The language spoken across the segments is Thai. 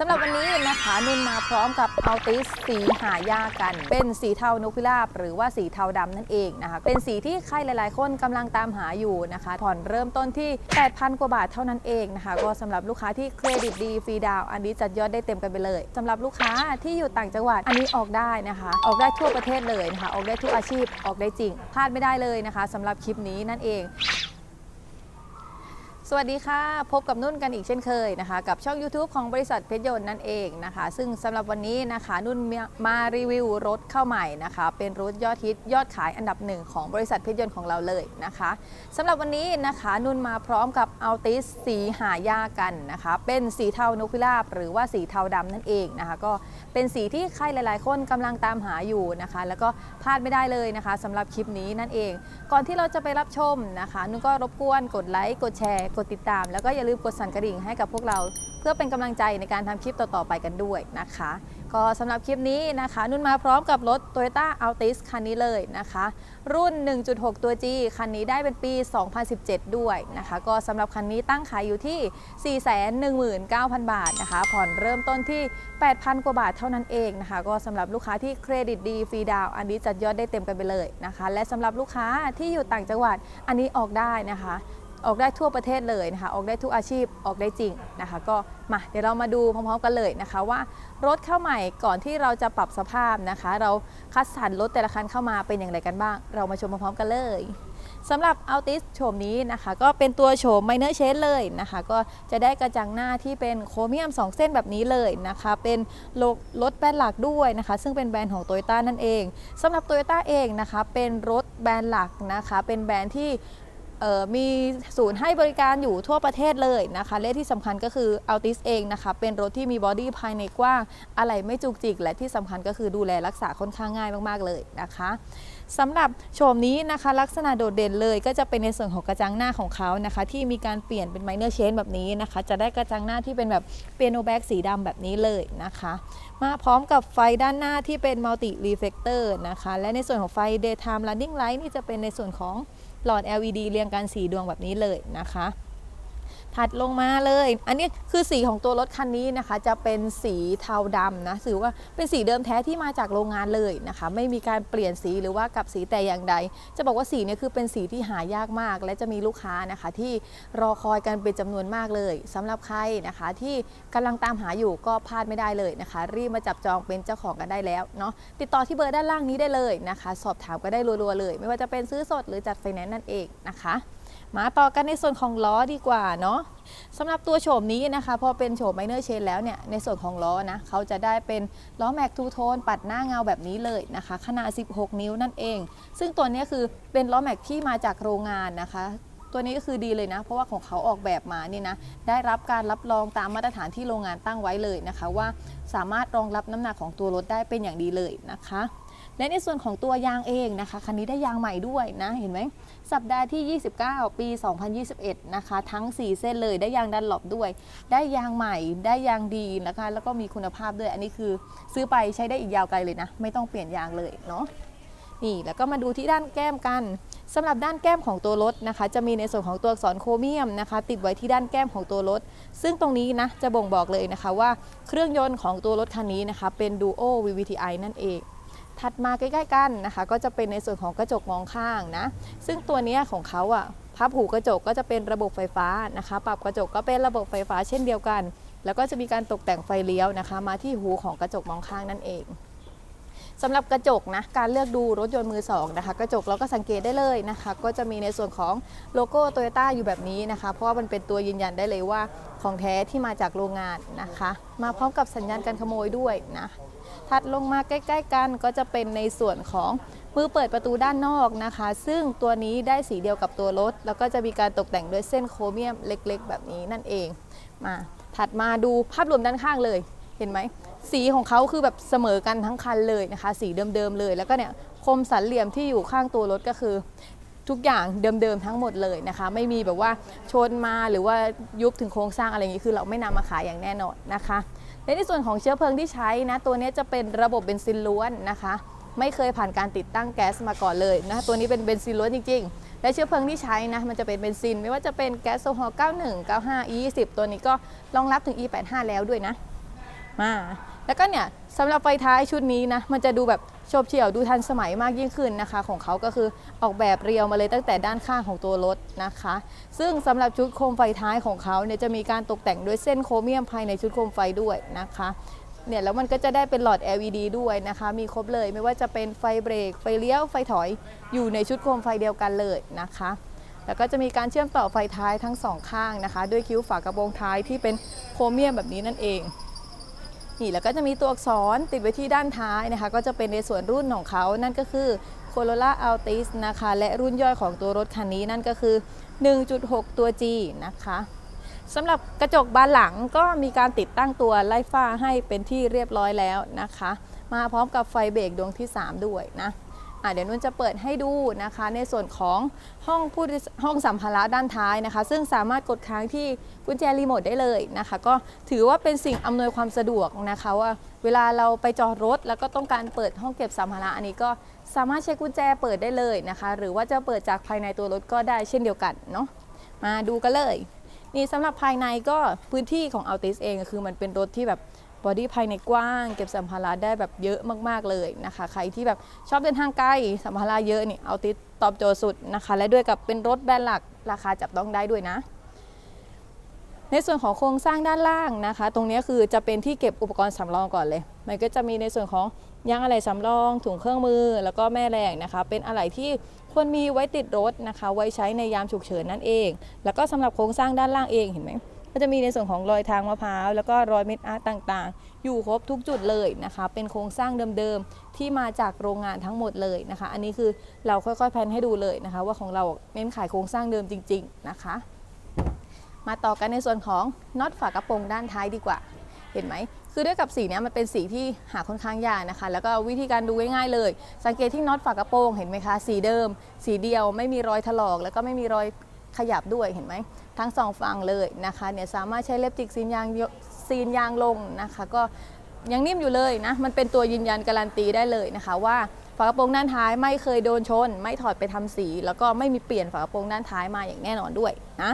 สำหรับวันนี้นะคะนุ่นมาพร้อมกับอัลติสสีหายากกัน เป็นสีเทานกพิราบหรือว่าสีเทาดำนั่นเองนะคะเป็นสีที่ใครหลาย ๆ คนกำลังตามหาอยู่นะคะผ่อนเริ่มต้นที่ 8,000 กว่าบาทเท่านั้นเองนะคะก็สำหรับลูกค้าที่เครดิตดีฟรีดาวน์อันนี้จัดยอดได้เต็มกันไปเลยสำหรับลูกค้าที่อยู่ต่างจังหวัดอันนี้ออกได้นะคะ ออกได้ทั่วประเทศเลยนะคะออกได้ทุกอาชีพออกได้จริงพลาดไม่ได้เลยนะคะสำหรับคลิปนี้นั่นเอง สวัสดีค่ะ พบกับนุ่นกันอีกเช่นเคยนะคะ กับช่อง YouTube ของบริษัทเพชรยนต์นั่นเองนะคะ ซึ่งสำหรับวันนี้นะคะ นุ่นมารีวิวรถเข้าใหม่นะคะ เป็นรถยอดฮิตยอดขายอันดับหนึ่งของบริษัทเพชรยนต์ของเราเลยนะคะสำหรับวันนี้นะคะนุ่นมาพร้อมกับอัลติสสีหายากกันนะคะ เป็นสีเทานกพิราบหรือว่าสีเทาดำนั่นเองนะคะ ก็เป็นสีที่ใครหลาย ๆ คนกำลังตามหาอยู่นะคะ แล้วก็พลาดไม่ได้เลยนะคะสำหรับคลิปนี้นั่นเอง ก่อนที่เราจะไปรับชมนะคะ นุ่นก็รบกวนกดไลค์กดแชร์กดติดตาม แล้วก็อย่าลืมกดสั่นกระดิ่งให้กับพวกเรา เพื่อเป็นกำลังใจในการทำคลิปต่อๆไปกันด้วยนะคะ ก็สำหรับคลิปนี้นะคะ นุ่นมาพร้อมกับรถ Toyota Altis คันนี้เลยนะคะ รุ่น 1.6 ตัว G คันนี้ได้เป็นปี 2017 ด้วยนะคะ ก็สำหรับคันนี้ตั้งขายอยู่ที่ 419,000 บาทนะคะ ผ่อนเริ่มต้นที่ 8,000 กว่าบาทเท่านั้นเองนะคะ ก็สำหรับลูกค้าที่เครดิตดีฟรีดาวน์อันนี้จัดยอดได้เต็มกันไปเลยนะคะ และสำหรับลูกค้าที่อยู่ต่างจังหวัดอันนี้ออกได้นะคะ ออกได้ทั่วประเทศเลยนะคะ ออกได้ทุกอาชีพออกได้จริงนะคะ ก็มาเดี๋ยวเรามาดูพร้อมๆกันเลยนะคะ ว่ารถเข้าใหม่ก่อนที่เราจะปรับสภาพนะคะ เราคัดสรรรถแต่ละคันเข้ามาเป็นอย่างไรกันบ้าง เรามาชมพร้อมๆกันเลยสำหรับ Altis โฉมนี้นะคะ ก็เป็นตัวโฉม Minor Change เลยนะคะ ก็จะได้กระจังหน้าที่เป็นโครเมียม 2 เส้นแบบนี้เลยนะคะ เป็นรถแบรนด์หลักด้วยนะคะ ซึ่งเป็นแบรนด์ของ Toyota นั่นเองสำหรับ Toyota เองนะคะ เป็นรถแบรนด์หลักนะคะ เป็นแบรนด์ที่ มีศูนย์ให้บริการอยู่ทั่วประเทศเลยนะคะและที่สำคัญก็คือ Altis เองนะคะเป็นรถที่มีบอดี้ภายในกว้าง อะไรไม่จุกจิก และที่สำคัญก็คือดูแลรักษาค่อนข้างง่ายมากๆเลยนะคะสำหรับโฉมนี้นะคะ ลักษณะโดดเด่นเลยก็จะเป็นในส่วนของกระจังหน้าของเขานะคะ ที่มีการเปลี่ยนเป็นไมเนอร์เชนแบบนี้นะคะ จะได้กระจังหน้าที่เป็นแบบเปียโนแบ็กสีดำแบบนี้เลยนะคะ มาพร้อมกับไฟด้านหน้าที่เป็นมัลติรีเฟกเตอร์นะคะ และในส่วนของไฟ daytime running light นี่จะเป็นในส่วนของ หลอด LED เรียงกันสีดวงแบบนี้เลยนะคะ ถัดลงมาเลย อันนี้คือสีของตัวรถคันนี้นะคะ จะเป็นสีเทาดำนะถือว่าเป็นสีเดิมแท้ที่มาจากโรงงานเลยนะคะ ไม่มีการเปลี่ยนสีหรือว่ากับสีแต่อย่างใด จะบอกว่าสีเนี่ยคือเป็นสีที่หายากมาก และจะมีลูกค้านะคะ ที่รอคอยกันเป็นจำนวนมากเลยสำหรับใครนะคะ ที่กำลังตามหาอยู่ก็พลาดไม่ได้เลยนะคะ รีบมาจับจองเป็นเจ้าของกันได้แล้วเนาะติดต่อที่เบอร์ด้านล่างนี้ได้เลยนะคะ สอบถามก็ได้รัวๆเลย ไม่ว่าจะเป็นซื้อสดหรือจัดไฟแนนซ์นั่นเองนะคะ มาต่อกันในส่วนของล้อดีกว่าเนาะสำหรับตัวโฉมนี้นะคะพอเป็นโฉมไมเนอร์เชนแล้วเนี่ยในส่วนของล้อนะเขาจะได้เป็นล้อแม็กทูโทนปัดหน้าเงาแบบนี้เลยนะคะ ขนาด 16 นิ้วนั่นเอง ซึ่งตัวนี้คือเป็นล้อแม็กที่มาจากโรงงานนะคะตัวนี้ก็คือดีเลยนะ เพราะว่าของเขาออกแบบมานี่นะ ได้รับการรับรองตามมาตรฐานที่โรงงานตั้งไว้เลยนะคะ ว่าสามารถรองรับน้ำหนักของตัวรถได้เป็นอย่างดีเลยนะคะ และในส่วนของตัวยางเองนะคะคันนี้ได้ยางใหม่ด้วยนะเห็นไหมสัปดาห์ที่ 29 ปี 2021 นะคะ ทั้ง 4 เส้นเลยได้ยางดันหลบด้วย ได้ยางใหม่ได้ยางดีนะคะแล้วก็มีคุณภาพด้วยอันนี้คือซื้อไปใช้ได้อีกยาวไกลเลยนะ ไม่ต้องเปลี่ยนยางเลยเนาะนี่แล้วก็มาดูที่ด้านแก้มกันสำหรับด้านแก้มของตัวรถนะคะ จะมีในส่วนของตัวอักษรโครเมียมนะคะ ติดไว้ที่ด้านแก้มของตัวรถ ซึ่งตรงนี้นะจะบ่งบอกเลยนะคะว่าเครื่องยนต์ของตัวรถคันนี้นะคะ เป็น Duo VVTi นั่นเอง ถัดมาใกล้ๆกันนะคะ ก็จะเป็นในส่วนของกระจกมองข้างนะ ซึ่งตัวนี้ของเขาอะพับหูกระจกก็จะเป็นระบบไฟฟ้านะคะ ปรับกระจกก็เป็นระบบไฟฟ้าเช่นเดียวกัน แล้วก็จะมีการตกแต่งไฟเลี้ยวนะคะ มาที่หูของกระจกมองข้างนั่นเอง สำหรับกระจกนะการเลือกดูรถยนต์มือสองนะคะกระจกเราก็สังเกตได้เลยนะคะ ก็จะมีในส่วนของโลโก้โตโยต้าอยู่แบบนี้นะคะ เพราะว่ามันเป็นตัวยืนยันได้เลยว่าของแท้ที่มาจากโรงงานนะคะ มาพร้อมกับสัญญาณการขโมยด้วยนะถัดลงมาใกล้ ๆ กันก็จะเป็นในส่วนของมือเปิดประตูด้านนอกนะคะ ซึ่งตัวนี้ได้สีเดียวกับตัวรถ แล้วก็จะมีการตกแต่งด้วยเส้นโครเมียมเล็ก ๆ แบบนี้นั่นเองมาถัดมาดูภาพรวมด้านข้างเลยเห็นไหม สีของเขาคือแบบเสมอกันทั้งคันเลยนะคะ สีเดิมๆเลย แล้วก็เนี่ยคมสันเหลี่ยมที่อยู่ข้างตัวรถก็คือทุกอย่างเดิมๆทั้งหมดเลยนะคะ ไม่มีแบบว่าชนมาหรือว่ายุบถึงโครงสร้างอะไรอย่างนี้คือเราไม่นำมาขายอย่างแน่นอนนะคะและในส่วนของเชื้อเพลิงที่ใช้นะตัวนี้จะเป็นระบบเบนซินล้วนนะคะ ไม่เคยผ่านการติดตั้งแก๊สมาก่อนเลยนะตัวนี้เป็นเบนซินล้วนจริง ๆ และเชื้อเพลิงที่ใช้นะมันจะเป็นเบนซิน ไม่ว่าจะเป็นแก๊สโซฮอล์91 95 E20 ตัวนี้ก็รองรับถึง E85 แล้วด้วยนะมา แล้วก็เนี่ยสำหรับไฟท้ายชุดนี้นะมันจะดูแบบโฉบเฉี่ยวดูทันสมัยมากยิ่งขึ้นนะคะ ของเขาก็คือออกแบบเรียวมาเลยตั้งแต่ด้านข้างของตัวรถนะคะ ซึ่งสำหรับชุดโคมไฟท้ายของเขาเนี่ยจะมีการตกแต่งด้วยเส้นโครเมียมภายในชุดโคมไฟด้วยนะคะเนี่ยแล้วมันก็จะได้เป็นหลอด LED ด้วยนะคะ มีครบเลยไม่ว่าจะเป็นไฟเบรก ไฟเลี้ยว ไฟถอยอยู่ในชุดโคมไฟเดียวกันเลยนะคะ แล้วก็จะมีการเชื่อมต่อไฟท้ายทั้งสองข้างนะคะ ด้วยคิ้วฝากระโปรงท้ายที่เป็นโครเมียมแบบนี้นั่นเอง นี่แล้วก็จะมีตัวอักษรติดไว้ที่ด้านท้ายนะคะ ก็จะเป็นในส่วนรุ่นของเขานั่นก็คือ Corolla Altis นะคะ และรุ่นย่อยของตัวรถคันนี้นั่นก็คือ 1.6 ตัว G นะคะสำหรับกระจกบานหลังก็มีการติดตั้งตัวไล่ฟ้าให้เป็นที่เรียบร้อยแล้วนะคะ มาพร้อมกับไฟเบรกดวงที่ 3 ด้วยนะอะ เดี๋ยวนุ่นจะเปิดให้ดูนะคะ ในส่วนของห้องผู้ห้องสัมภาระด้านท้ายนะคะ ซึ่งสามารถกดค้างที่กุญแจรีโมทได้เลยนะคะ ก็ถือว่าเป็นสิ่งอำนวยความสะดวกนะคะว่าเวลาเราไปจอดรถ แล้วก็ต้องการเปิดห้องเก็บสัมภาระอันนี้ก็สามารถใช้กุญแจเปิดได้เลยนะคะ หรือว่าจะเปิดจากภายในตัวรถก็ได้เช่นเดียวกันเนาะมาดูกันเลย นี่สำหรับภายในก็พื้นที่ของ Altis เองคือมันเป็นรถที่แบบ บอดี้ภายในกว้าง เก็บสัมภาระได้แบบเยอะมากๆเลยนะคะ ใครที่แบบชอบเดินทางไกลสัมภาระเยอะนี่ Altis ตอบโจทย์สุดนะคะ และด้วยกับเป็นรถแบรนด์หลักราคาจับต้องได้ด้วยนะ ในส่วนของโครงสร้างด้านล่างนะคะ ตรงนี้คือจะเป็นที่เก็บอุปกรณ์สำรองก่อนเลย มันก็จะมีในส่วนของยางอะไหล่สำรองถุงเครื่องมือ แล้วก็แม่แรงนะคะ เป็นอะไหล่ที่ควรมีไว้ติดรถนะคะ ไว้ใช้ในยามฉุกเฉินนั่นเอง แล้วก็สำหรับโครงสร้างด้านล่างเองเห็นไหม ก็จะมีในส่วนของรอยทางมะพร้าวแล้วก็รอยเม็ดอาร์ตต่างๆ อยู่ครบทุกจุดเลยนะคะ เป็นโครงสร้างเดิมๆที่มาจากโรงงานทั้งหมดเลยนะคะ อันนี้คือเราค่อยๆแพนให้ดูเลยนะคะ ว่าของเราเน้นขายโครงสร้างเดิมจริง ๆนะคะ มาต่อกันในส่วนของน็อตฝากระโปรงด้านท้ายดีกว่า เห็นไหมคือด้วยกับสีเนี้ยมันเป็นสีที่หาค่อนข้างยากนะคะ แล้วก็วิธีการดูง่ายๆเลย สังเกตที่น็อตฝากระโปรงเห็นไหมคะ สีเดิม สีเดียวไม่มีรอยถลอก แล้วก็ไม่มีรอย ขยับด้วยเห็นไหมทั้งสองฝั่งเลยนะคะเนี่ยสามารถใช้เล็บจิกซีนยางซีนยางลงนะคะ ก็ยังนิ่มอยู่เลยนะมันเป็นตัวยืนยันการันตีได้เลยนะคะว่าฝากระโปรงด้านท้ายไม่เคยโดนชน ไม่ถอดไปทำสี แล้วก็ไม่มีเปลี่ยนฝากระโปรงด้านท้ายมาอย่างแน่นอนด้วยนะ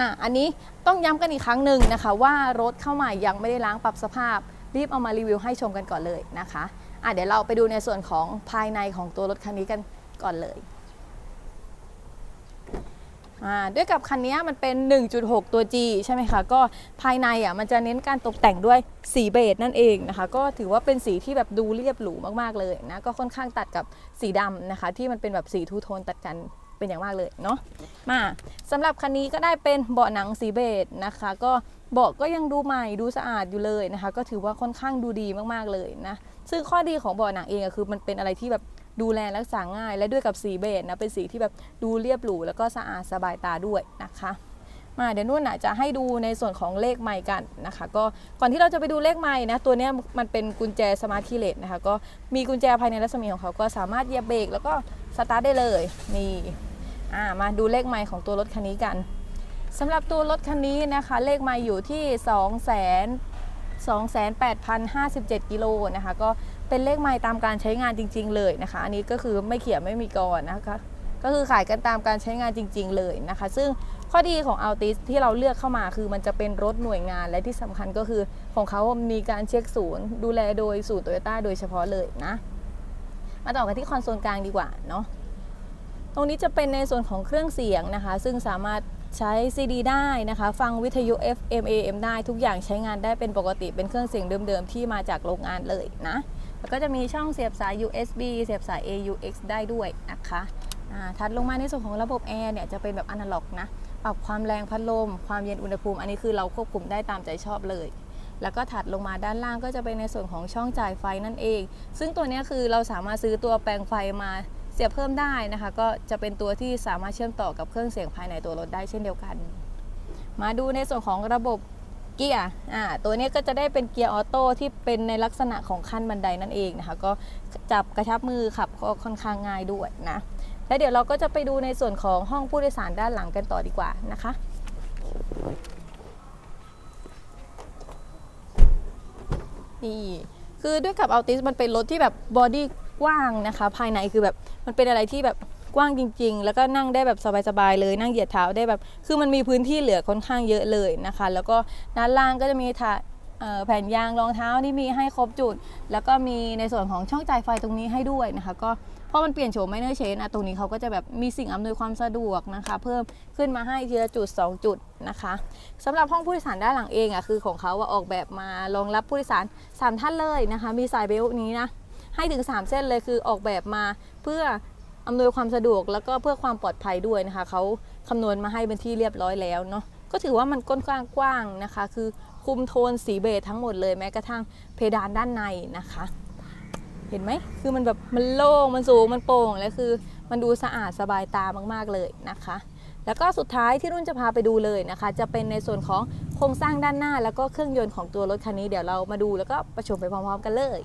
อะอันนี้ต้องย้ำกันอีกครั้งหนึ่งนะคะ ว่ารถเข้าใหม่ยังไม่ได้ล้างปรับสภาพ รีบเอามารีวิวให้ชมกันก่อนเลยนะคะอะเดี๋ยวเราไปดูในส่วนของภายในของตัวรถคันนี้กันก่อนเลย ด้วยกับคันนี้มันเป็น 1.6 ตัว G ใช่ไหมคะ ก็ภายในอะมันจะเน้นการตกแต่งด้วยสีเบจนั่นเองนะคะ ก็ถือว่าเป็นสีที่แบบดูเรียบหรูมากๆเลยนะ ก็ค่อนข้างตัดกับสีดำนะคะ ที่มันเป็นแบบสีทูโทนตัดกันเป็นอย่างมากเลยเนาะ มาสำหรับคันนี้ก็ได้เป็นเบาะหนังสีเบจนะคะ ก็เบาะก็ยังดูใหม่ดูสะอาดอยู่เลยนะคะ ก็ถือว่าค่อนข้างดูดีมากๆเลยนะ ซึ่งข้อดีของเบาะหนังเองอะคือมันเป็นอะไรที่แบบ ดูแลรักษาง่าย และด้วยกับสีเบจนะเป็นสีที่แบบดูเรียบหรูแล้วก็สะอาดสบายตาด้วยนะคะมาเดี๋ยวนุ่นอะจะให้ดูในส่วนของเลขไมค์กันนะคะ ก็ก่อนที่เราจะไปดูเลขไมค์นะตัวนี้มันเป็นกุญแจสมาร์ทคีเลสนะคะก็มีกุญแจภายในรัศมีของเขาก็สามารถเหยียบเบรกแล้วก็สตาร์ทได้เลยนี่อ่ามาดูเลขไมล์ของตัวรถคันนี้กันสำหรับตัวรถคันนี้นะคะ เลขไมล์อยู่ที่ 28,057 กิโลนะคะ ก็เป็นเลขไมล์ตามการใช้งานจริง ๆ เลยนะคะ อันนี้ก็คือไม่เขียนไม่มีกรนะคะ ก็คือขายกันตามการใช้งานจริง ๆ เลยนะคะ ซึ่งข้อดีของ Altis ที่เราเลือกเข้ามาคือมันจะเป็นรถหน่วยงานและที่สำคัญก็คือของเขามีการเช็คศูนย์ ดูแลโดยศูนย์โตโยต้าโดยเฉพาะเลยนะ มาต่อกันที่คอนโซลกลางดีกว่าเนาะตรงนี้จะเป็นในส่วนของเครื่องเสียงนะคะ ซึ่งสามารถ ใช้ CD ได้นะคะ ฟังวิทยุ FM AM ได้ทุกอย่างใช้งานได้เป็นปกติเป็นเครื่องเสียงเดิมๆ ที่มาจากโรงงานเลยนะ แล้วก็จะมีช่องเสียบสาย USB เสียบสาย AUX ได้ด้วยนะคะถัดลงมาในส่วนของระบบแอร์เนี่ยจะเป็นแบบอนาล็อกนะ ปรับความแรงพัดลม ความเย็นอุณหภูมิ อันนี้คือเราควบคุมได้ตามใจชอบเลยแล้วก็ถัดลงมาด้านล่างก็จะเป็นในส่วนของช่องจ่ายไฟนั่นเอง ซึ่งตัวนี้คือเราสามารถซื้อตัวแปลงไฟมา เสียบเพิ่มได้นะคะ ก็จะเป็นตัวที่สามารถเชื่อมต่อกับเครื่องเสียงภายในตัวรถได้เช่นเดียวกัน มาดูในส่วนของระบบเกียร์อ่าตัวนี้ก็จะได้เป็นเกียร์ออโต้ที่เป็นในลักษณะของขั้นบันไดนั่นเองนะคะ ก็จับกระชับมือขับก็ค่อนข้างง่ายด้วยนะแล้วเดี๋ยวเราก็จะไปดูในส่วนของห้องผู้โดยสารด้านหลังกันต่อดีกว่านะคะนี่คือด้วยกับอัลติสมันเป็นรถที่แบบบอดี้ กว้างนะคะ ภายในคือแบบมันเป็นอะไรที่แบบกว้างจริง ๆ แล้วก็นั่งได้แบบสบายๆเลย นั่งเหยียดเท้าได้แบบ คือมันมีพื้นที่เหลือค่อนข้างเยอะเลยนะคะ แล้วก็ด้านล่างก็จะมีถาแผ่นยางรองเท้านี่มีให้ครบจุด แล้วก็มีในส่วนของช่องจ่ายไฟตรงนี้ให้ด้วยนะคะ ก็เพราะมันเปลี่ยนโฉมไม่เนอร์เชนอะตรงนี้เขาก็จะแบบมีสิ่งอำนวยความสะดวกนะคะ เพิ่มขึ้นมาให้ทีละจุด 2 จุดนะคะสำหรับห้องผู้โดยสารด้านหลังเองอะคือของเขาอะออกแบบมารองรับผู้โดยสาร 3 ท่านเลยนะคะ มีสายเบลนี้นะ ให้ถึง 3 เส้นเลยคือออกแบบมาเพื่ออำนวยความสะดวกแล้วก็เพื่อความปลอดภัยด้วยนะคะเขาคำนวณมาให้เป็นที่เรียบร้อยแล้วเนาะก็ถือว่ามันก้นกว้างกว้างนะคะ คือคุมโทนสีเบจทั้งหมดเลยแม้กระทั่งเพดานด้านในนะคะ เห็นไหมคือมันแบบมันโล่งมันสูงมันโปร่งและคือมันดูสะอาดสบายตามาก ๆเลยนะคะ แล้วก็สุดท้ายที่รุ่นจะพาไปดูเลยนะคะ จะเป็นในส่วนของโครงสร้างด้านหน้า แล้วก็เครื่องยนต์ของตัวรถคันนี้เดี๋ยวเรามาดูแล้วก็ประชมไปพร้อมๆกันเลย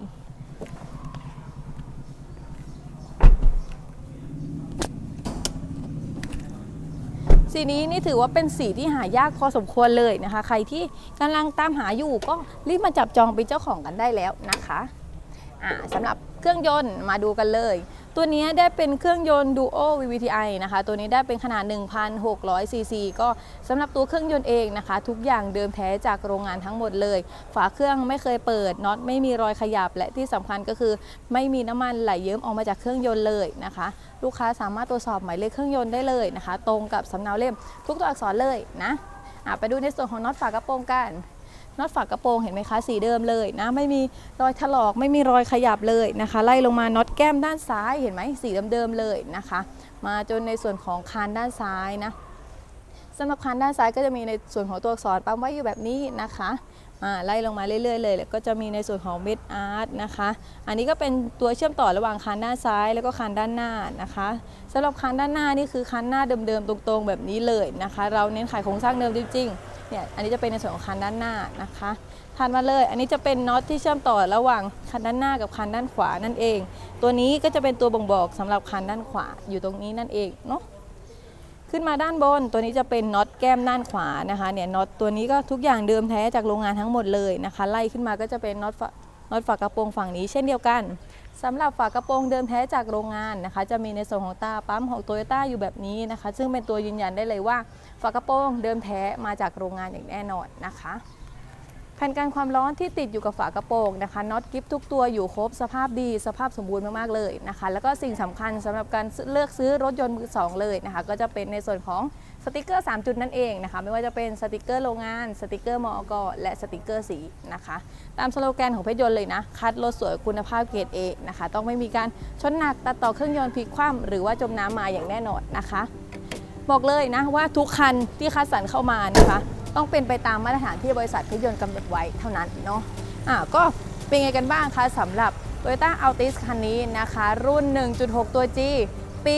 สีนี้นี่ถือว่าเป็นสีที่หายากพอสมควรเลยนะคะ ใครที่กำลังตามหาอยู่ก็รีบมาจับจองเป็นเจ้าของกันได้แล้วนะคะ สำหรับเครื่องยนต์มาดูกันเลย ตัวนี้ได้เป็นเครื่องยนต์ Duo VVTi นะคะ ตัวนี้ได้เป็นขนาด 1,600 cc ก็สำหรับตัวเครื่องยนต์เองนะคะ ทุกอย่างเดิมแท้จากโรงงานทั้งหมดเลย ฝาเครื่องไม่เคยเปิดน็อตไม่มีรอยขยับ และที่สำคัญก็คือ ไม่มีน้ำมันไหลเยิ้มออกมาจากเครื่องยนต์เลยนะคะ ลูกค้าสามารถตรวจสอบหมายเลขเครื่องยนต์ได้เลยนะคะ ตรงกับสำเนาเล่ม ทุกตัวอักษรเลยนะอะไปดูในส่วนของน็อตฝากระโปรงกัน น็อตฝากระโปรงเห็นไหมคะสีเดิมเลยนะไม่มีรอยถลอกไม่มีรอยขยับเลยนะคะ ไล่ลงมาน็อตแก้มด้านซ้ายเห็นไหมสีเดิมๆเลยนะคะ มาจนในส่วนของคานด้านซ้ายนะสำหรับคานด้านซ้ายก็จะมีในส่วนของตัวอักษรปั๊มไว้อยู่แบบนี้นะคะอ่าไล่ลงมาเรื่อยๆเลยแล้วก็จะมีในส่วนของเม็ดอาร์ตนะคะ อันนี้ก็เป็นตัวเชื่อมต่อระหว่างคานด้านซ้าย แล้วก็คานด้านหน้านะคะสำหรับคานด้านหน้านี่คือคานหน้าเดิมๆตรงๆ แบบนี้เลยนะคะ เราเน้นขายโครงสร้างเดิมจริงๆ เนี่ยอันนี้จะเป็นในส่วนของคันด้านหน้านะคะถัดมาเลย อันนี้จะเป็นน็อตที่เชื่อมต่อระหว่างคันด้านหน้ากับคันด้านขวานั่นเอง ตัวนี้ก็จะเป็นตัวบ่งบอกสำหรับคันด้านขวาอยู่ตรงนี้นั่นเองเนาะขึ้นมาด้านบนตัวนี้จะเป็นน็อตแก้มด้านขวานะคะเนี่ยน็อตตัวนี้ก็ทุกอย่างเดิมแท้จากโรงงานทั้งหมดเลยนะคะ ไล่ขึ้นมาก็จะเป็นน็อตฝาน็อตฝากระโปรงฝั่งนี้เช่นเดียวกัน สำหรับฝากระโปรงเดิมแท้จากโรงงานนะคะ จะมีในส่วนของตาปั๊มของโตโยต้าอยู่แบบนี้นะคะ ซึ่งเป็นตัวยืนยันได้เลยว่า ฝากระโปรงเดิมแท้มาจากโรงงานอย่างแน่นอนนะคะแผ่นกันความร้อนที่ติดอยู่กับฝากระโปรงนะคะน็อตกิฟทุกตัวอยู่ครบสภาพดี สภาพสมบูรณ์มากๆเลยนะคะ แล้วก็สิ่งสำคัญสำหรับการเลือกซื้อรถยนต์มือสองเลยนะคะ ก็จะเป็นในส่วนของ สติกเกอร์ 3 จุดนั่นเองนะคะ ไม่ว่าจะเป็นสติกเกอร์โรงงาน สติกเกอร์มอกและสติกเกอร์สีนะคะ ตามสโลแกนของเพชรยนต์เลยนะ คัดรถสวยคุณภาพเกรด A นะคะ ต้องไม่มีการชนหนักตัดต่อเครื่องยนต์พลิกคว่ำหรือว่าจมน้ำมาอย่างแน่นอนนะคะ บอกเลยนะว่าทุกคันที่คัดสรรเข้ามานะคะ ต้องเป็นไปตามมาตรฐานที่บริษัทเพชรยนต์กำหนดไว้เท่านั้นเนาะอ่าก็เป็นไงกันบ้างคะสำหรับ Toyota Altis คันนี้นะคะ รุ่น 1.6 ตัว G ปี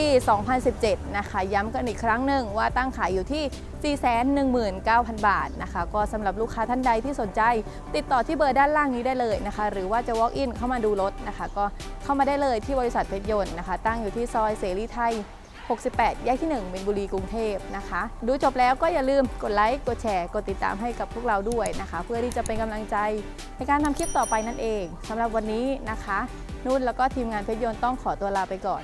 2017 นะคะ ย้ำกันอีกครั้งหนึ่งว่าตั้งขายอยู่ที่ 419,000 บาทนะคะ ก็สำหรับลูกค้าท่านใดที่สนใจ ติดต่อที่เบอร์ด้านล่างนี้ได้เลยนะคะ หรือว่าจะ walk in เข้ามาดูรถนะคะ ก็เข้ามาได้เลยที่บริษัทเพชรยนต์นะคะ ตั้งอยู่ที่ซอยเสรีไทย 68 แยกที่1มินบุรีกรุงเทพนะคะ ดูจบแล้วก็อย่าลืมกดไลค์ กดแชร์ กดติดตามให้กับพวกเราด้วยนะคะ เพื่อที่จะเป็นกำลังใจในการทำคลิปต่อไปนั่นเองสำหรับวันนี้นะคะ นุ่นแล้วก็ทีมงานเพชรยนต์ต้องขอตัวลาไปก่อน